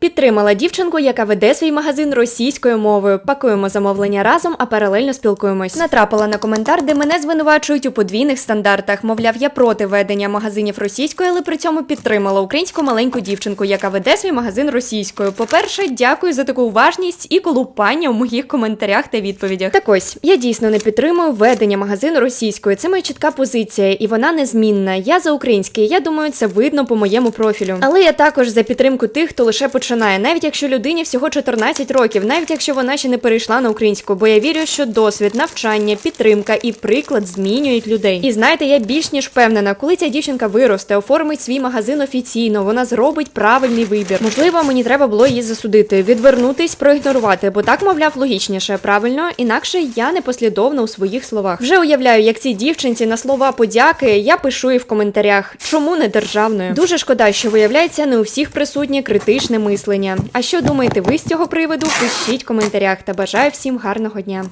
Підтримала дівчинку, яка веде свій магазин російською мовою. Пакуємо замовлення разом, а паралельно спілкуємось. Натрапила на коментар, де мене звинувачують у подвійних стандартах. Мовляв, я проти ведення магазинів російською, але при цьому підтримала українську маленьку дівчинку, яка веде свій магазин російською. По-перше, дякую за таку уважність і колупання у моїх коментарях та відповідях. Так ось я дійсно не підтримую ведення магазину російською. Це моя чітка позиція, і вона незмінна. Я за українське. Я думаю, це видно по моєму профілю. Але я також за підтримку тих, хто лише починає, навіть якщо людині всього 14 років, навіть якщо вона ще не перейшла на українську, бо я вірю, що досвід, навчання, підтримка і приклад змінюють людей. І знаєте, я більш ніж впевнена, коли ця дівчинка виросте, оформить свій магазин офіційно, вона зробить правильний вибір. Можливо, мені треба було її засудити, відвернутись, проігнорувати, бо так, мовляв, логічніше, правильно, інакше я не послідовна у своїх словах. Вже уявляю, як цій дівчинці на слова подяки я пишу і в коментарях, чому не державною. Дуже шкода, що виявляється не у всіх присутнє критичне мислення. А що думаєте ви з цього приводу? Пишіть в коментарях та бажаю всім гарного дня.